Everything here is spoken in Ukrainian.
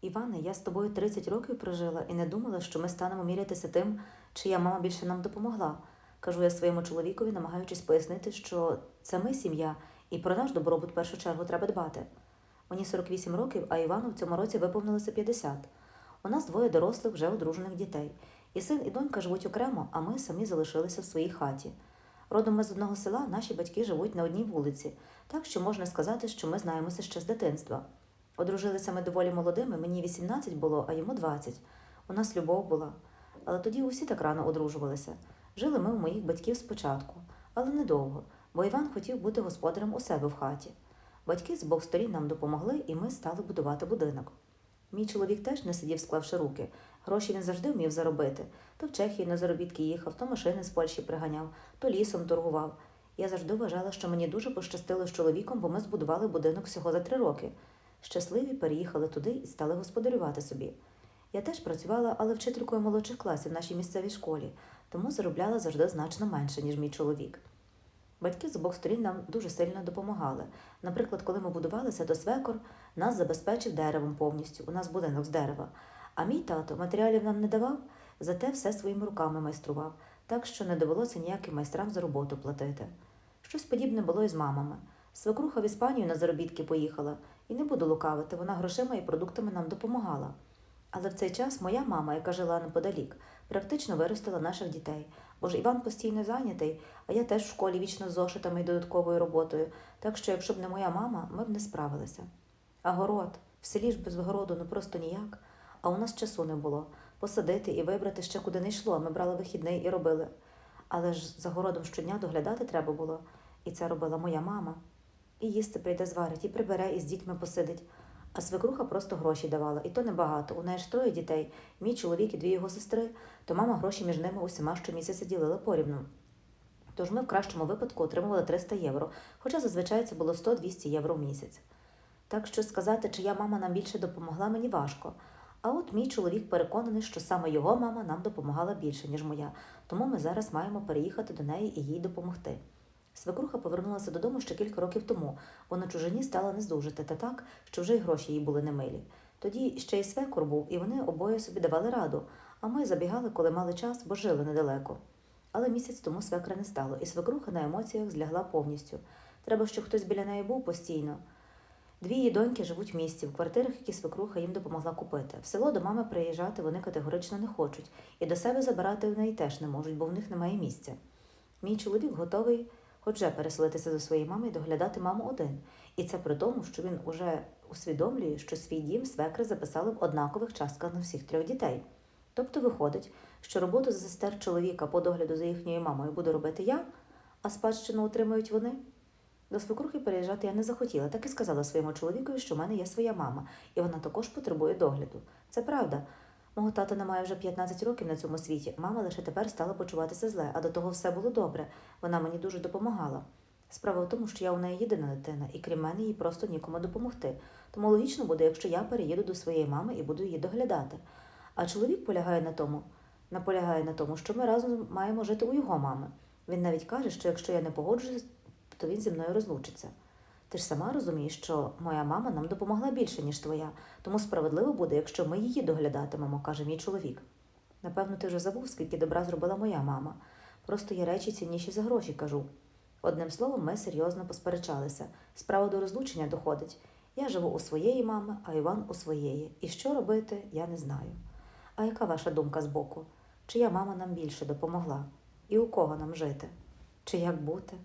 Іване, я з тобою 30 років прожила і не думала, що ми станемо мірятися тим, чия мама більше нам допомогла. Кажу я своєму чоловікові, намагаючись пояснити, що це ми сім'я, і про наш добробут в першу чергу треба дбати. Мені 48 років, а Івану в цьому році виповнилося 50. У нас двоє дорослих, вже одружених дітей. І син, і донька живуть окремо, а ми самі залишилися в своїй хаті. Родом ми з одного села, наші батьки живуть на одній вулиці, так що можна сказати, що ми знаємося ще з дитинства. Одружилися ми доволі молодими, мені 18 було, а йому 20. У нас любов була. Але тоді усі так рано одружувалися. Жили ми у моїх батьків спочатку, але недовго, бо Іван хотів бути господарем у себе в хаті. Батьки з обох сторін нам допомогли, і ми стали будувати будинок. Мій чоловік теж не сидів, склавши руки. Гроші він завжди вмів заробити. То в Чехії на заробітки їхав, то машини з Польщі приганяв, то лісом торгував. Я завжди вважала, що мені дуже пощастило з чоловіком, бо ми збудували будинок всього за три роки. Щасливі переїхали туди і стали господарювати собі. Я теж працювала, але вчителькою молодших класів в нашій місцевій школі, тому заробляла завжди значно менше, ніж мій чоловік. Батьки з обох сторін нам дуже сильно допомагали. Наприклад, коли ми будувалися, то свекор нас забезпечив деревом повністю. У нас будинок з дерева. А мій тато матеріалів нам не давав, зате все своїми руками майстрував, так що не довелося ніяким майстрам за роботу платити. Щось подібне було і з мамами. Свекруха в Іспанію на заробітки поїхала, і не буду лукавити, вона грошима і продуктами нам допомагала. Але в цей час моя мама, яка жила неподалік, практично виростила наших дітей, бо ж Іван постійно зайнятий, а я теж в школі вічно з зошитами і додатковою роботою, так що, якщо б не моя мама, ми б не справилися. А город, в селі ж без городу ну просто ніяк. А у нас часу не було. Посадити і вибрати ще куди не йшло. Ми брали вихідний і робили. Але ж за городом щодня доглядати треба було, і це робила моя мама. І їсти прийде зварить, і прибере, і з дітьми посидить. А свекруха просто гроші давала, і то небагато. У неї ж троє дітей, мій чоловік і дві його сестри, то мама гроші між ними усіма щомісяця ділила порівну. Тож ми в кращому випадку отримували 300 євро, хоча зазвичай це було 100-200 євро в місяць. Так що сказати, чия мама нам більше допомогла, мені важко. А от мій чоловік переконаний, що саме його мама нам допомагала більше, ніж моя, тому ми зараз маємо переїхати до неї і їй допомогти. Свекруха повернулася додому ще кілька років тому, бо на чужині стала нездужити та так, що вже й гроші їй були немилі. Тоді ще й свекор був, і вони обоє собі давали раду, а ми забігали, коли мали час, бо жили недалеко. Але місяць тому свекра не стало, і свекруха на емоціях злягла повністю. Треба, щоб хтось біля неї був постійно. Дві її доньки живуть в місті, в квартирах, які свекруха їм допомогла купити. В село до мами приїжджати вони категорично не хочуть, і до себе забирати в неї теж не можуть, бо в них немає місця. Мій чоловік готовий хоче переселитися до своєї мами і доглядати маму один. І це при тому, що він уже усвідомлює, що свій дім свекри записали в однакових частках на всіх трьох дітей. Тобто виходить, що роботу за сестер чоловіка по догляду за їхньою мамою буду робити я, а спадщину отримують вони. До свекрухи переїжджати я не захотіла, так і сказала своєму чоловікові, що в мене є своя мама, і вона також потребує догляду. Це правда. Мого тата немає вже 15 років на цьому світі. Мама лише тепер стала почуватися зле, а до того все було добре. Вона мені дуже допомагала. Справа в тому, що я у неї єдина дитина, і крім мене їй просто нікому допомогти. Тому логічно буде, якщо я переїду до своєї мами і буду її доглядати. А чоловік полягає на тому, наполягає на тому, що ми разом маємо жити у його мами. Він навіть каже, що якщо я не погоджуюсь, то він зі мною розлучиться. Ти ж сама розумієш, що моя мама нам допомогла більше, ніж твоя, тому справедливо буде, якщо ми її доглядатимемо, каже мій чоловік. Напевно, ти вже забув, скільки добра зробила моя мама. Просто є речі цінніші за гроші, кажу. Одним словом, ми серйозно посперечалися. Справа до розлучення доходить. Я живу у своєї мами, а Іван у своєї. І що робити, я не знаю. А яка ваша думка збоку? Чия мама нам більше допомогла? І у кого нам жити? Чи як бути?